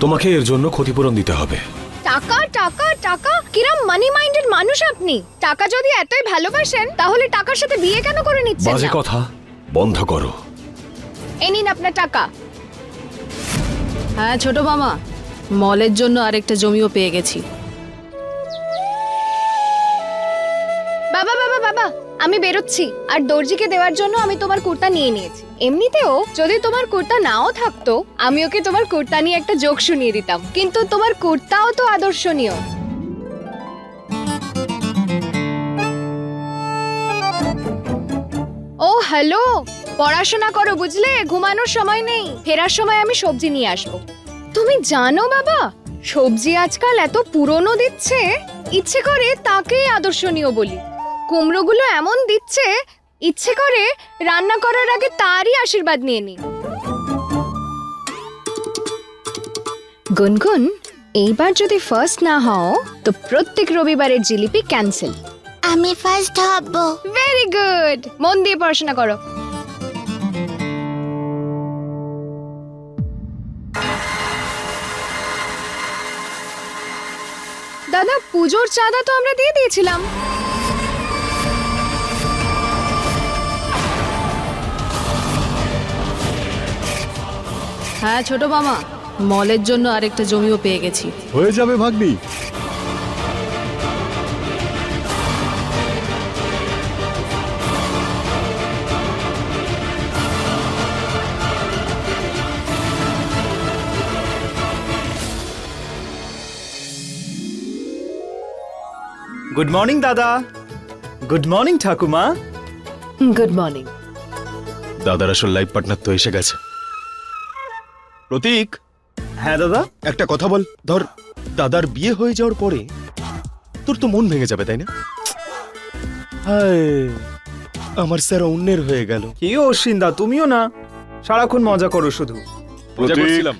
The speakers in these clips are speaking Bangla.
তোমাকে এর জন্য ক্ষতিপূরণ দিতে হবে। টাকা টাকা টাকা? কিরম মানি মাইন্ডেড মানুষ আপনি? টাকা যদি এতই ভালোবাসেন তাহলে টাকার সাথে বিয়ে কেন করে নিচ্ছেন বাজে না? কথা বন্ধ করো। এই নিন আপনার টাকা। হ্যাঁ ছোট মামা মলের জন্য আরেকটা জমিও পেয়ে গেছি। আমি বেরোচ্ছি, আর দর্জিকে দেওয়ার জন্য আমি তোমার কুর্তা নিয়ে নিয়েছি। এমনিতেও যদি তোমার কুর্তা নাও থাকতো, আমি ওকে তোমার কুর্তা নিয়ে একটা জোক শুনিয়ে দিতাম। কিন্তু তোমার কুর্তাও তো আদর্শনীয়। ও, হ্যালো! পড়াশোনা করো বুঝলে? ঘুমানোর সময় নেই। ফেরার সময় আমি সবজি নিয়ে আসব। তুমি জানো বাবা, সবজি আজকাল এত পুরনো দিচ্ছে? ইচ্ছে করে তাকেই আদর্শনীয় বলি। কুমড়োগুলো এমন দিচ্ছে ইচ্ছে করে রান্না করার আগে তারই আশীর্বাদ নিয়ে নি। গুনগুন এইবার যদি ফার্স্ট না হও তো প্রত্যেক রবিবারের জিলিপি ক্যান্সেল আমি ফার্স্ট হব। ভেরি গুড মন দিয়ে পড়াশোনা করো। দাদা পুজোর চাঁদা তো আমরা দিয়ে দিয়েছিলাম। হ্যাঁ ছোট মামা। মলের জন্য আরেকটা জমিও পেয়ে গেছি। হয়ে যাবে ভাগ্নি। গুড মর্নিং দাদা। গুড মর্নিং ঠাকুমা। গুড মর্নিং দাদার আসল লাইফ পার্টনার তো এসে গেছে। প্রতীক। হ্যাঁ দাদা। একটা কথা বল। ধর দাদার বিয়ে হয়ে যাওয়ার পরে তোর তো মন ভেঙে যাবে তাই না? হায়। আমার স্যার অন্যের হয়ে গেল। কি অশ্বিন্দা তুমিও না? সারাক্ষণ মজা করো শুধু। মজা করছিলাম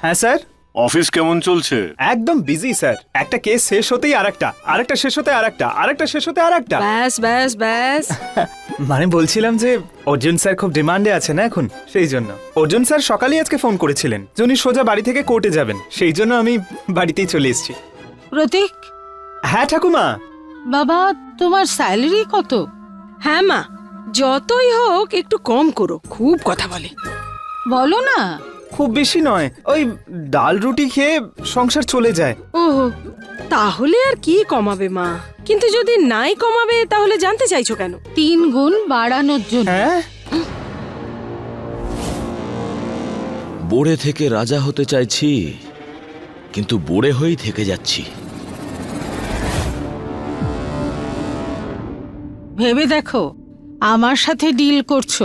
হ্যাঁ স্যার? অফিস কেমন চলছে? একদম বিজি স্যার একটা কেস শেষ হতেই আরেকটা আরেকটা শেষ হতে আরেকটা আরেকটা শেষ হতে আরেকটা। ব্যাস ব্যাস ব্যাস। মানে বলছিলাম যে অর্জুন স্যার খুব ডিমান্ডে আছে না এখন? সেই জন্য। অর্জুন স্যার সকালেই আজকে ফোন করেছিলেন। যে উনি সোজা বাড়ি থেকে কোর্টে যাবেন। সেই জন্য আমি বাড়িতেই চলে এসেছি। প্রতীক? হ্যাঁ ঠাকুমা? বাবা তোমার স্যালারি কত? হ্যাঁ মা। যতই হোক একটু কম করো। খুব কথা বলে। বলো না। খুব বেশি নয় ওই ডাল রুটি খেয়ে সংসার চলে যায়। ওহো তাহলে আর কি কমাবে মা? কিন্তু যদি নাই কমাবে তাহলে জানতে চাইছো কেন? তিন গুণ বাড়ানোর জন্য। হ্যাঁ? বোড়ে থেকে রাজা হতে চাইছি কিন্তু বোড়ে হয়েই থেকে যাচ্ছি। ভেবে দেখো আমার সাথে ডিল করছ।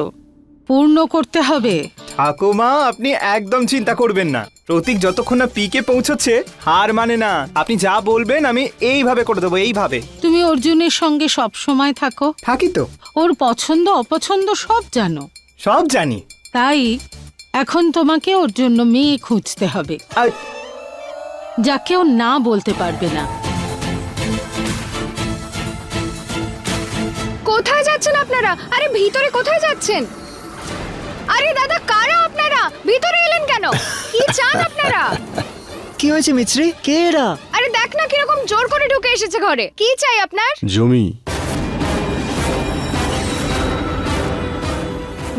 পূর্ণ করতে হবে। ঠাকুমা আপনি একদম চিন্তা করবেন না। প্রতীক যতক্ষণ না পিকে পৌঁছচ্ছে হার মানে না। আপনি যা বলবেন আমি এইভাবে করে দেবো এইভাবে। তুমি অর্জুনের সঙ্গে সব সময় থাকো। থাকি তো। ওর পছন্দ অপছন্দ সব জানো। সব জানি। তাই এখন তোমাকে ওর জন্য মেয়ে খুঁজতে হবে। আর যাকে ও না বলতে পারবে না। কোথায় যাচ্ছেন আপনারা? আরে ভিতরে কোথায় যাচ্ছেন? আরে দাদা কারা আপনারা? ভিতরে এলেন কেন? কি চান আপনারা? কি হয়েছে মিছরি? কে এরা? আরে দেখ না কীরকম জোর করে ঢুকে এসেছে ঘরে। কি চাই আপনার? জমি।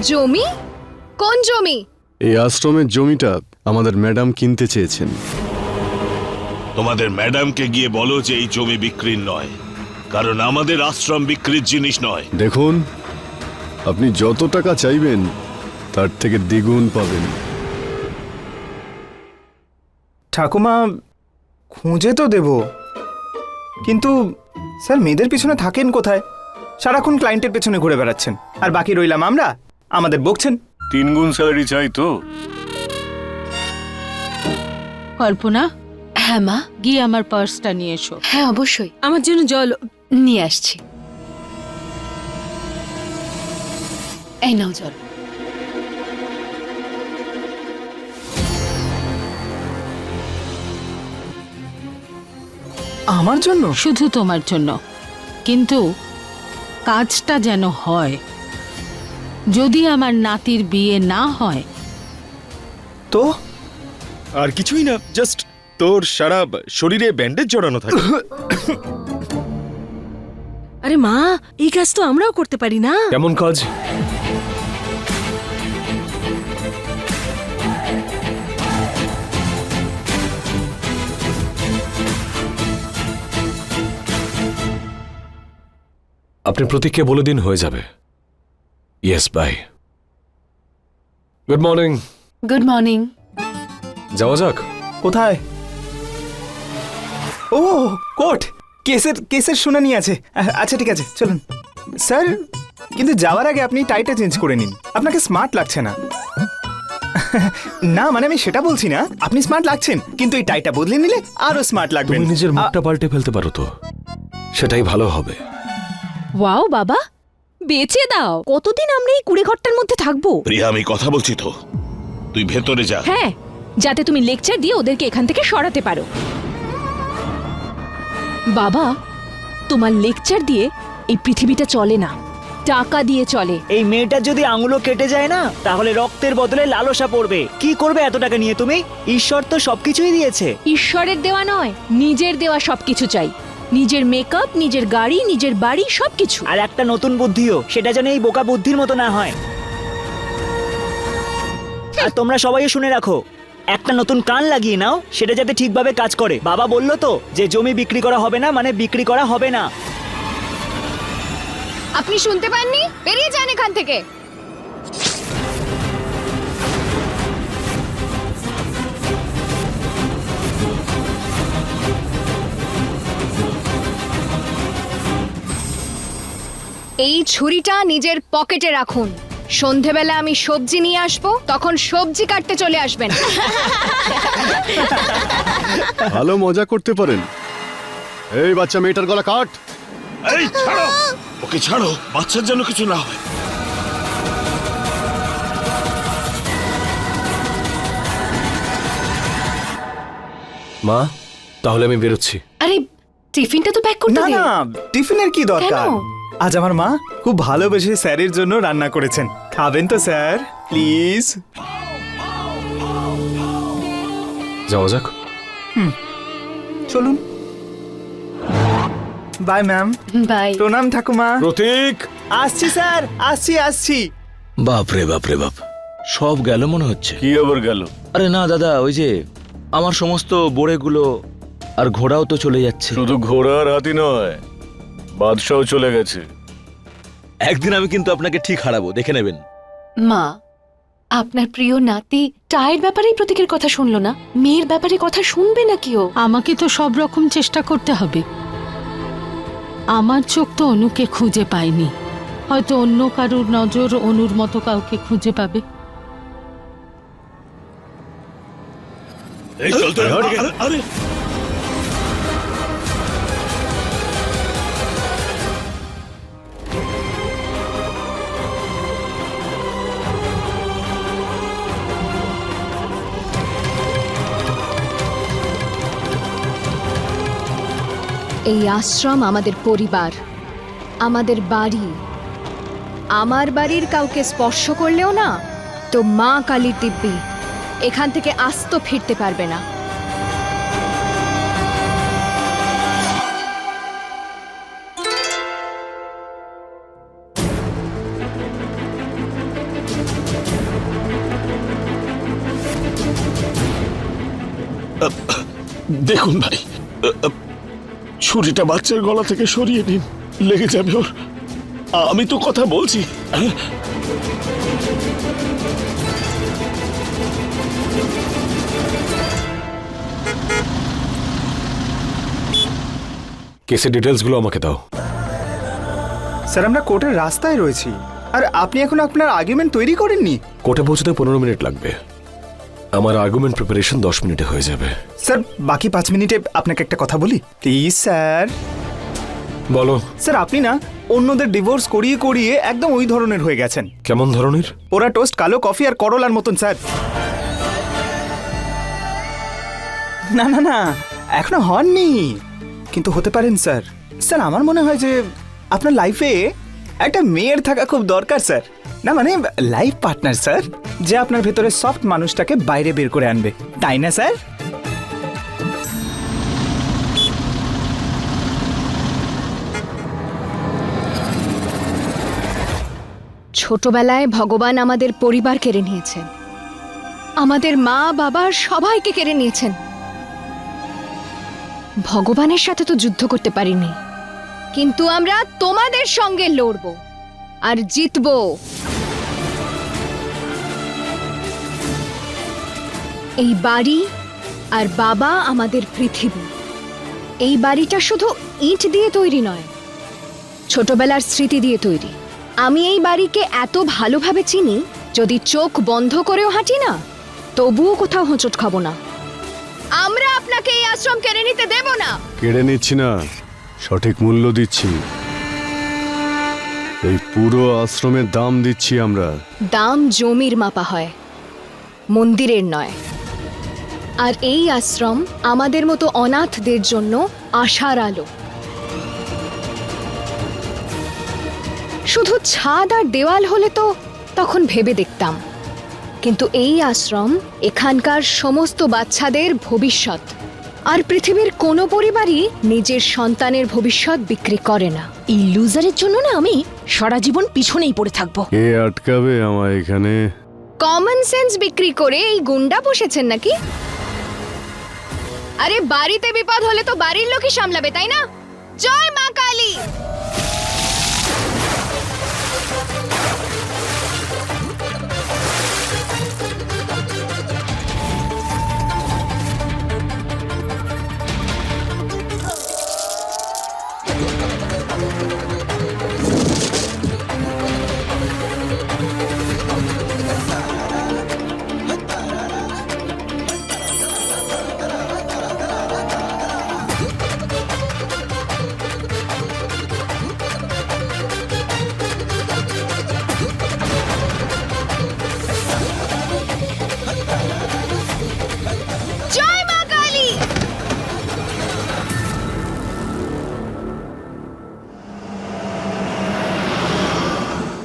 জমি? কোন জমি? এই আশ্রমের জমিটা আমাদের ম্যাডাম কিনতে চেয়েছেন। তোমাদের ম্যাডামকে গিয়ে বলো যে এই জমি বিক্রির নয় কারণ আমাদের আশ্রম বিক্রির জিনিস নয়। দেখুন আপনি যত টাকা চাইবেন তার থেকে দ্বিগুণ পাবেন। ঠাকুমা খুঁজে তো দেব। কিন্তু স্যার মেয়েদের পিছনে থাকেন কোথায়? সারাক্ষণ ক্লায়েন্টের পেছনে ঘুরে বেড়াচ্ছেন। আর বাকি রইলাম আমরা আমাদের বকছেন। তিন গুণ স্যালারি চাই তো। কল্পনা? হ্যাঁ মা। গিয়ে আমার পার্সটা নিয়ে এসো। হ্যাঁ অবশ্যই। আমার জন্য জল নিয়ে আসছি। এই নাও জল। আমার জন্য? শুধু তোমার জন্য। কিন্তু কাজটা যেন হয়। যদি আমার নাতির বিয়ে না হয়। তো? আর কিছুই না জাস্ট তোর সারা শরীরে ব্যান্ডেজ জড়ানো থাকে। আরে মা এই কাজ তো আমরাও করতে পারি না? কেমন কাজ? আপনি প্রতীককে বলে দিন হয়ে যাবে। Yes bye good morning good morning যাওয়া যাক। কোথায়? ও কোর্ট! কেসের কেসের শুনানি আছে। আচ্ছা ঠিক আছে চলুন। স্যার কিন্তু যাওয়ার আগে আপনি টাইটা চেঞ্জ করে নিন। আপনাকে স্মার্ট লাগছে না। না মানে আমি সেটা বলছি না। আপনি স্মার্ট লাগছেন কিন্তু এই টাইটা বদলে নিলে আরও স্মার্ট লাগবে। নিজের মুখটা পাল্টে ফেলতে পারো তো। সেটাই ভালো হবে। ওয়াও বাবা। বেঁচে দাও। কতদিন আমরা এই কুড়ে ঘরটার মধ্যে থাকব? প্রিয়া আমি কথা বলছি তো। তুই ভেতরে যা। হ্যাঁ যাতে তুমি লেকচার দিয়ে ওদেরকে এখান থেকে সরাতে পারো। বাবা তোমার লেকচার দিয়ে এই পৃথিবীটা চলে না। টাকা দিয়ে চলে। এই মেয়েটার যদি আঙুলো কেটে যায় না তাহলে রক্তের বদলে লালসা পড়বে। কি করবে এত টাকা নিয়ে তুমি? ঈশ্বর তো সবকিছুই দিয়েছে। ঈশ্বরের দেওয়া নয় নিজের দেওয়া সবকিছু চাই। নিজের মেকআপ নিজের গাড়ি নিজের বাড়ি সবকিছু। আর একটা নতুন বুদ্ধিও সেটা যেন এই বোকা বুদ্ধির মতো না হয়। আর তোমরা সবাই শুনে রাখো একটা নতুন কান লাগিয়ে নাও সেটা যাতে ঠিকভাবে কাজ করে। বাবা বলল তো যে জমি বিক্রি করা হবে না মানে বিক্রি করা হবে না। আপনি শুনতে পাননি? বেরিয়ে যান এখান থেকে। এই ছুরিটা নিজের পকেটে রাখুন। সন্ধেবেলা আমি সবজি নিয়ে আসব তখন সবজি কাটতে চলে আসবেন। ভালো মজা করতে পারেন। এই বাচ্চা মেয়েটার গলা কাট। এই ছাড়ো। ওকে ছাড়ো বাচ্চার যেন কিছু না হয়। মা তাহলে আমি বেরোচ্ছি। আরে টিফিনটা তো প্যাক করতে না দে। না টিফিনের কি দরকার? আজ আমার মা খুব ভালোবেসে স্যারের জন্য রান্না করেছেন। খাবেন তো স্যার? প্লিজ। যাওয়া যাক। চলুন। Bye ma'am. বাই। প্রণাম ঠাকুমা। প্রতীক! আসছি স্যার। আসছি আসছি। বাপ রে বাপ রে বাপ। সব গেল মনে হচ্ছে। কি আবার গেল? আরে না দাদা ওই যে আমার সমস্ত বোড়েগুলো আর ঘোড়াও তো চলে যাচ্ছে। শুধু ঘোড়া আর হাতি নয় বাদশাও চলে গেছে। একদিন আমি কিন্তু আপনাকে ঠিক হারাবো দেখে নেবেন। মা আপনার প্রিয় নাতি টায়ের ব্যাপারেই প্রতীকের কথা শুনলো না মেয়ের ব্যাপারে কথা শুনবে না কি ও? আমাকে তো সব রকম চেষ্টা করতে হবে। আমার চোখ তো অনুকে খুঁজে পায়নি। হয়তো অন্য কারুর নজর অনুর মতো কাউকে খুঁজে পাবে। এই চল তো আরে। এই আশ্রম আমাদের পরিবার, আমাদের বাড়ি। আমার বাড়ির কাউকে স্পর্শ করলেও না, তো মা কালীর দিব্যি এখান থেকে আস্ত ফিরতে পারবে না। দেখুন ভাই ছুরিটা বাচ্চার গলা থেকে সরিয়ে নিন। লেগে যাবে ওর। আমি তো কথা বলছি? কেসের ডিটেলসগুলো আমাকে দাও। স্যার আমরা কোর্টের রাস্তায় রয়েছি। আর আপনি এখন আপনার আর্গুমেন্ট তৈরি করেননি? কোর্টে পৌঁছতে পনেরো মিনিট লাগবে। আমার আর্গুমেন্ট প্রিপারেশন দশ মিনিটে হয়ে যাবে। স্যার বাকি পাঁচ মিনিটে আপনাকে একটা কথা বলি? Please sir. বলো। স্যার আপনি না অন্যদের ডিভোর্স করিয়ে করিয়ে একদম ওই ধরনের হয়ে গেছেন। কেমন ধরনের? ওরা টোস্ট কালো কফি আর করলার মতন স্যার। না না না এখনও হননি। কিন্তু হতে পারেন স্যার। স্যার আমার মনে হয় যে আপনার লাইফে একটা মেয়ের থাকা খুব দরকার স্যার। না মানে লাইফ পার্টনার স্যার যে আপনার ভেতরে সফট মানুষটাকে বাইরে বের করে আনবে। তাই না স্যার ছোটবেলায় ভগবান আমাদের পরিবার কেড়ে নিয়েছেন। আমাদের মা, বাবা সবাইকে কেড়ে নিয়েছেন। ভগবানের সাথে তো যুদ্ধ করতে পারিনি। কিন্তু আমরা তোমাদের সঙ্গে লড়ব। আর জিতব। এই বাড়ি আর বাবা আমাদের পৃথিবী। এই বাড়িটা শুধু ইট দিয়ে তৈরি নয়, ছোটবেলার স্মৃতি দিয়ে তৈরি। আমি এই বাড়িকে এত ভালোভাবে চিনি, যদি চোখ বন্ধ করেও হাঁটি না, তবুও কোথাও হোঁচট খাব না। আমরা আপনাকে এই আশ্রম কেড়ে নিতে দেব না। কেড়ে নিচ্ছি না, সঠিক মূল্য দিচ্ছি। এই পুরো আশ্রমের দাম দিচ্ছি আমরা। দাম জমির মাপা হয়, মন্দিরের নয়। আর এই আশ্রম আমাদের মতো অনাথদের জন্য আশার আলো। শুধু ছাদ আর দেওয়াল হলে তো তখন ভেবে দেখতাম। কিন্তু এই আশ্রম এখানকার সমস্ত বাচ্চাদের ভবিষ্যৎ। আর পৃথিবীর কোনো পরিবারই নিজের সন্তানের ভবিষ্যৎ বিক্রি করে না। এই লুজারের জন্য না আমি সারা জীবন পিছনেই পড়ে থাকব। এ আটকাবে আমায় এখানে? কমন সেন্স বিক্রি করে এই গুন্ডা বসেছেন নাকি? আরে বাড়িতে বিপদ হলে তো বাড়ির লোকই সামলাবে তাই না? জয় মা কালী!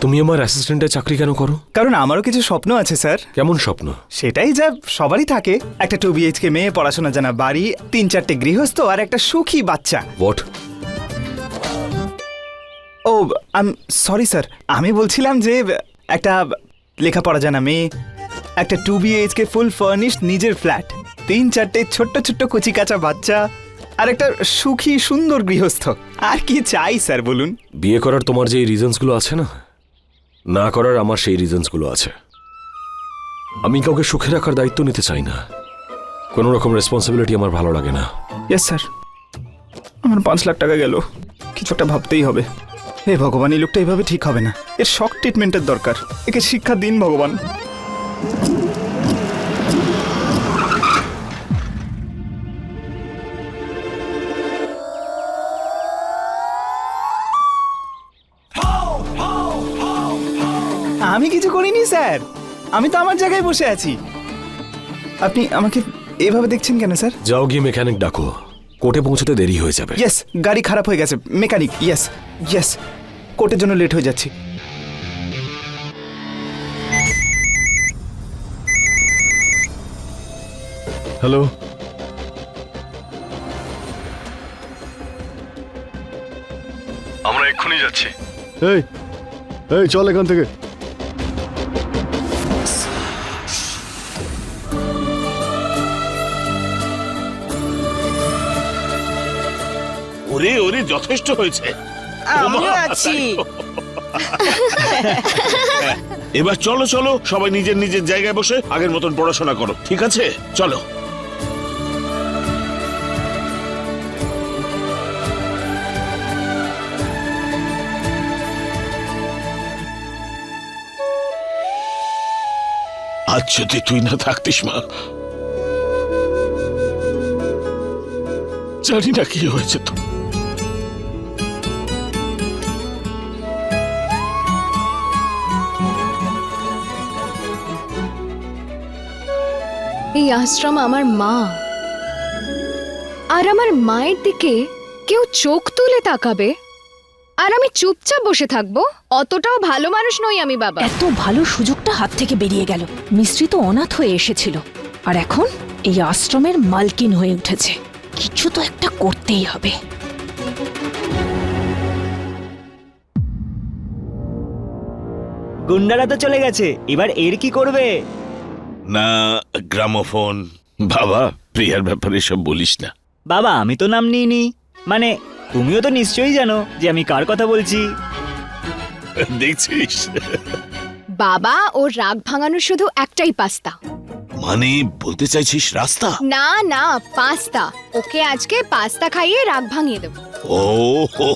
তুমি আমার অ্যাসিস্ট্যান্টের চাকরি কেন করো? কারণ আমারও কিছু স্বপ্ন আছে স্যার। কেমন স্বপ্ন? সেটাই যা সবারই থাকে। একটা টু বিএইচকে মেয়ে পড়াশোনা জানা বাড়ি তিন চারটে গৃহস্থ আর একটা সুখী বাচ্চা। What O um sorry sir আমি বলছিলাম যে একটা লেখাপড়া জানা মেয়ে একটা টু বিএইচকে ফুল ফার্নিশড নিজের ফ্ল্যাট তিন চারটে ছোট্ট ছোট্ট কচি কাঁচা বাচ্চা আর একটা সুখী সুন্দর গৃহস্থ। আর কি চাই স্যার বলুন? বিয়ে করার তোমার যে রিজনসগুলো আছে না না করার আমার সেই রিজনসগুলো আছে। আমি কাউকে সুখে রাখার দায়িত্ব নিতে চাই না। কোনো রকম রেসপন্সিবিলিটি আমার ভালো লাগে না। ইয়েস স্যার আমার পাঁচ লাখ টাকা গেল। কিছু একটা ভাবতেই হবে। হে ভগবান, এই লোকটা এইভাবে ঠিক হবে না। এর শক ট্রিটমেন্টের দরকার। একে শিক্ষা দিন, ভগবান। আমি কিছু করিনি স্যার। আমি তো আমার জায়গায় বসে আছি। আপনি আমাকে এভাবে দেখছেন কেন স্যার? যাও গিয়ে মেকানিক ডাকো। কোর্টে পৌঁছতে দেরি হয়ে যাবে। ইয়েস গাড়ি খারাপ হয়ে গেছে। মেকানিক ইয়েস ইয়েস কোর্টের জন্য লেট হয়ে যাচ্ছি। হ্যালো আমরা এক্ষুনি যাচ্ছি। এই এই চল এখান থেকে। ওরে ওরে যথেষ্ট হয়েছে। আমিও আছি। এবার চলো চলো সবাই নিজের নিজের জায়গায় বসে আগের মতন পড়াশোনা করো ঠিক আছে? চলো। আজ যদি তুই না থাকতিস মা জানি না কি হয়েছে তো। এই আশ্রম আমার মা। আর আমার মায়ের দিকে কেউ চোখ তুলে তাকাবে? আর আমি চুপচাপ বসে থাকব? অতটাও ভালো মানুষ নই আমি বাবা। এত ভালো সুযোগটা হাত থেকে বেরিয়ে গেল। মিস্ত্রি তো অনাথ হয়ে এসেছিল। আর এখন এই আশ্রমের মালকিন হয়ে উঠেছে। কিছু তো একটা করতেই হবে। গুন্ডারা তো চলে গেছে। এবার এর কি করবে? না গ্রামোফোন। বাবা প্রিয়ার ব্যাপারে সব বলিস না। বাবা আমি তো নাম নিইনি। মানে তুমিও তো নিশ্চয়ই জানো যে আমি কার কথা বলছি। দেখছিস? বাবা ওর রাগ ভাঙানোর শুধু একটাই পাস্তা। মানে বলতে চাইছিস রাস্তা? না না পাস্তা। ওকে আজকে পাস্তা খাইয়ে রাগ ভাঙিয়ে দেবো। ও হো,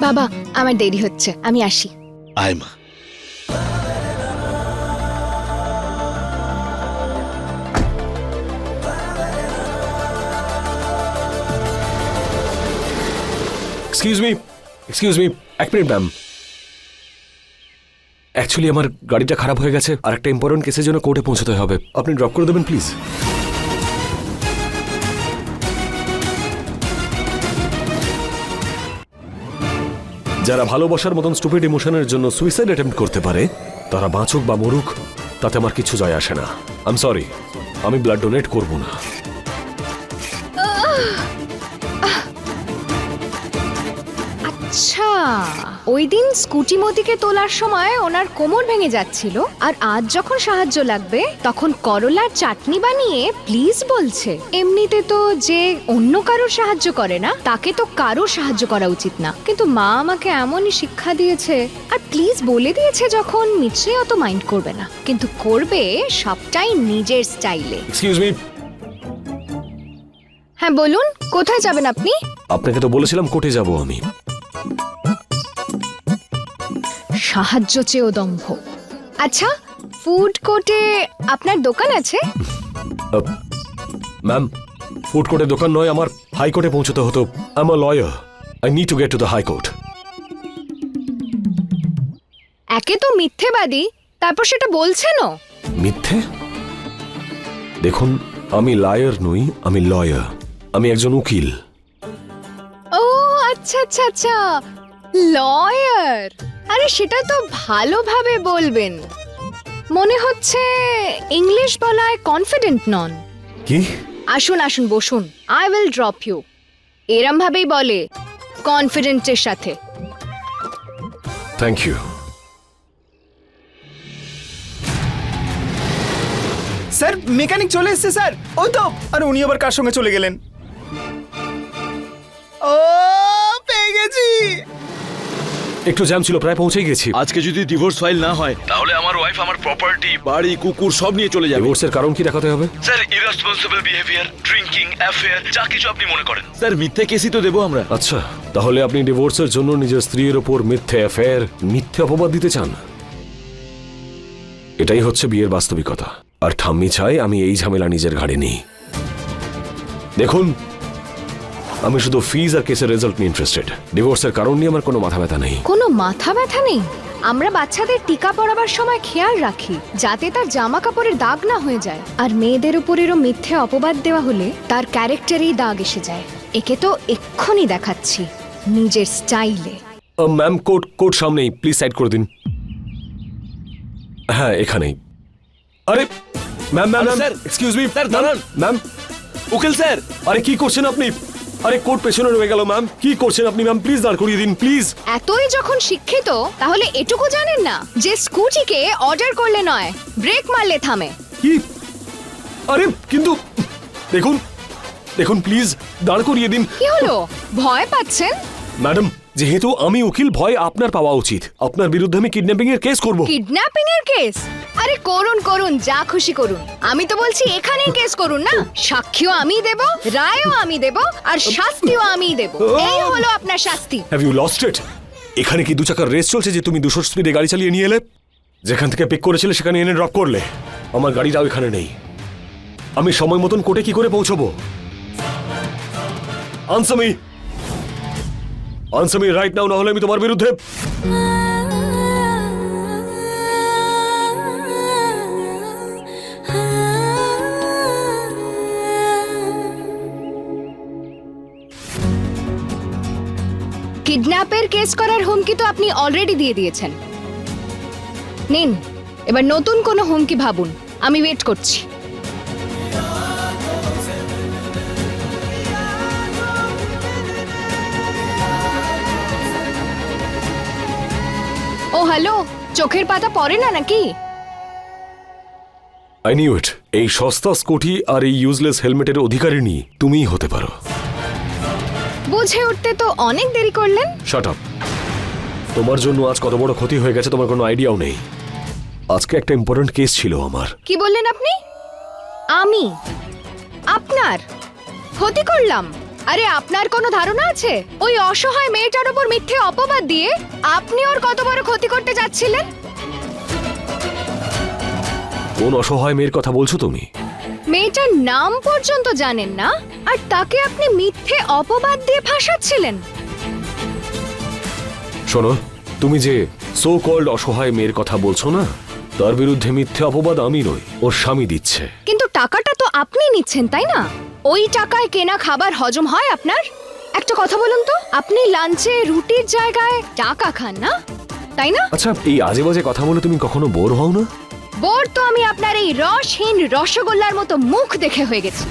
বাবা আমার দেরি হচ্ছে। আমি আসি। আয় মা। এক্সকিউজ মি এক্সকিউজ মি এক মিনিট ম্যাম অ্যাকচুয়ালি আমার গাড়িটা খারাপ হয়ে গেছে। আর একটা ইম্পর্টেন্ট কেসের জন্য কোর্টে পৌঁছতে হবে। আপনি ড্রপ করে দেবেন প্লিজ যারা ভালোবাসার মতন স্টুপিড ইমোশনের জন্য সুইসাইড অ্যাটেম্প্ট করতে পারে, তারা বাঁচুক বা মরুক, তাতে আমার কিছু যায় আসে না। আম সরি আমি ব্লাড ডোনেট করব না। ওই দিন স্কুটি মতিকে তোলার সময় ওনার কোমর ভেঙে যাচ্ছিল আর আজ যখন সাহায্য লাগবে তখন করলার চাটনি বানিয়ে প্লিজ বলছে। এমনিতে তো যে অন্য কারোর সাহায্য করে না তাকে তো কারোর সাহায্য করা উচিত না। কিন্তু মা আমাকে এমনই শিক্ষা দিয়েছে আর প্লিজ বলে দিয়েছে যখন নিশ্চয়ই অত মাইন্ড করবে না। কিন্তু করবে সবটাই নিজের স্টাইলে এক্সকিউজ মি হ্যাঁ বলুন কোথায় যাবেন আপনি? আপনাকে তো বলেছিলাম কোর্টে যাব আমি। সাহায্য চেয়েও দম্ভ। আচ্ছা ফুড কোর্টে আপনার দোকান আছে? ম্যাম ফুড কোর্টের দোকান নয় আমার হাইকোর্টে পৌঁছতে হতো। I am a lawyer I need to get to the high court একে তো মিথ্যেবাদী তারপর সেটা বলছেনও। মিথ্যে? দেখুন আমি লায়ার নই আমি লয়ার আমি একজন উকিল। ও আচ্ছা আচ্ছা আচ্ছা লয়ার আরে সেটা তো ভালোভাবে বলবেন। মনে হচ্ছে ইংলিশ বলায় কনফিডেন্ট নন। কি? আসুন আসুন বসুন। আই উইল ড্রপ ইউ এরম ভাবেই বলে কনফিডেন্টের সাথে। থ্যাংক ইউ স্যার মেকানিক চলে এসেছে স্যার। ওই তো আর উনি আবার কার সঙ্গে চলে গেলেন? ও পেয়ে গেছি। একটু জ্যাম ছিল প্রায় পৌঁছে গেছি। আজকে যদি ডিভোর্স ফাইল না হয় তাহলে আমার ওয়াইফ আমার প্রপার্টি বাড়ি কুকুর সব নিয়ে চলে যাবে। ডিভোর্সের কারণ কি দেখাতে হবে? Sir irresponsible behaviour drinking affair যা কিছু আপনি মনে করেন। স্যার মিথ্যে কেসই তো দেবো আমরা। আচ্ছা তাহলে আপনি ডিভোর্সের জন্য নিজের স্ত্রীর ওপর মিথ্যে অ্যাফেয়ার মিথ্যে অপবাদ দিতে চান? এটাই হচ্ছে বিয়ের বাস্তবিকতা। আর ঠাম্মি চাই আমি এই ঝামেলা নিজের ঘাড়ে নিই। দেখুন আমি শুধু ফিজ আর কেসের রেজাল্ট নিয়ে ইন্টারেস্টেড ডিভোর্সের কারণ নিয়ে আমার কোনো মাথা ব্যথা নেই। কোনো মাথা ব্যথা নেই? আমরা বাচ্চাদের টিকা পড়াবার সময় খেয়াল রাখি যাতে তার জামা কাপড়ের দাগ না হয়ে যায়। আর মেয়েদের উপরেরও মিথ্যে অপবাদ দেওয়া হলে তার ক্যারেক্টারেই দাগ এসে যায়। একে তো এক্ষুনি দেখাচ্ছি নিজের স্টাইলে ম্যাম কোর্ট কোর্ট সামনেই প্লিজ সাইড করে দিন। হ্যাঁ এখানেই। আরে ma'am ma'am sir, excuse me sir, দাঁড়ান। ম্যাম উকিল স্যার আরে কি করছেন আপনি? আরে কোর্ট পেছনে রয়ে গেল ম্যাম কি করছেন আপনি ম্যাম প্লিজ দাঁড় করিয়ে দিন প্লিজ এতই যখন শিক্ষিত তাহলে এটুকু জানেন না যে স্কুটিকে অর্ডার করলে নয় ব্রেক মারলে থামে। কি? আরে কিন্তু দেখুন দেখুন প্লিজ দাঁড় করিয়ে দিন। কি হলো? ভয় পাচ্ছেন? ম্যাডাম যেহেতু আমি উকিল ভয় আপনার পাওয়া উচিত। আপনার বিরুদ্ধে আমি কিডন্যাপিং এর কেস করব। কিডন্যাপিং এর কেস আরে করুন করুন, যা খুশি করুন। আমি তো বলছি এখানেই কেস করুন, না? সাক্ষীও আমি দেব, রায়ও আমি দেব, আর শাস্তিও আমি দেব। এই হলো আপনার শাস্তি। হ্যাভ ইউ লস্ট ইট এখানে কি দু চাকার রেস চলছে যে তুমি দুশো স্পিডে গাড়ি চালিয়ে নিয়ে এলে? যেখান থেকে পিক করেছিলে সেখানে এনে ড্রপ করলে। আমার গাড়িটাও এখানে নেই। আমি সময় মতন কোর্টে কি করে পৌঁছবো? আনসামি আনসামি রাইট নাও না হলে আমি তোমার বিরুদ্ধে কিডন্যাপের কেস করার হুমকি তো আপনি অলরেডি দিয়ে দিয়েছেন। নিন, এবার নতুন কোনো হুমকি ভাবুন। আমি ওয়েট করছি। ও, হ্যালো, চোখের পাতা পড়ে না নাকি? আই নিউ ইট এই সস্তা স্কুটি আর এই ইউজলেস হেলমেটের অধিকারিণী তুমিই হতে পারো। বুঝে উঠতে তো অনেক দেরি করলেন। শাট আপ তোমার জন্য আজ কত বড় ক্ষতি হয়ে গেছে তোমার কোনো আইডিয়াও নেই। আজকে একটা ইম্পর্টেন্ট কেস ছিল আমার। কি বললেন আপনি? আমি? আপনার? ক্ষতি করলাম। আরে আপনার কোনো ধারণা আছে? ওই অসহায় মেয়েটার উপর মিথ্যে অপবাদ দিয়ে আপনি ওর কত বড় ক্ষতি করতে যাচ্ছিলেন? কোন অসহায় মেয়ের কথা বলছো তুমি? মেয়েটার নাম পর্যন্ত জানেন না আর তাকে আপনি মিথ্যে অপবাদ দিয়ে ফাঁসাচ্ছিলেন। শোনো তুমি যে সো কল্ড অসহায় মেয়ের কথা বলছো না তার বিরুদ্ধে মিথ্যে অপবাদ আমি নই ওর স্বামী দিচ্ছে। কিন্তু টাকাটা তো আপনি নিচ্ছেন তাই না? ওই টাকায় কেনা খাবার হজম হয় আপনার? একটা কথা বলুন তো আপনি লাঞ্চে রুটির জায়গায় টাকা খান না? তাই না? আচ্ছা এই আজে বাজে কথা বলে তুমি কখনো বোর হও না? বোর তো আমি আপনার এই রসহীন রসগোল্লার মতো মুখ দেখে হয়ে গেছি।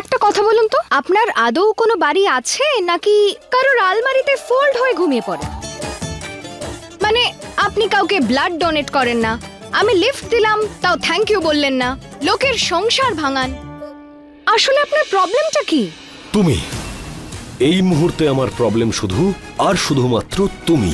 একটা কথা বলুন তো, আপনার আদৌ কোনো বাড়ি আছে নাকি কারোর আলমারিতে ফোল্ড হয়ে ঘুমিয়ে পড়ে? মানে আপনি কাউকে ব্লাড ডোনেট করেন না, আমি লিফট দিলাম, তাও থ্যাংক ইউ বললেন না, লোকের সংসার ভাঙান। আসলে আপনার প্রবলেমটা কি? তুমি এই মুহূর্তে আমার প্রবলেম শুধু আর শুধুমাত্র তুমি।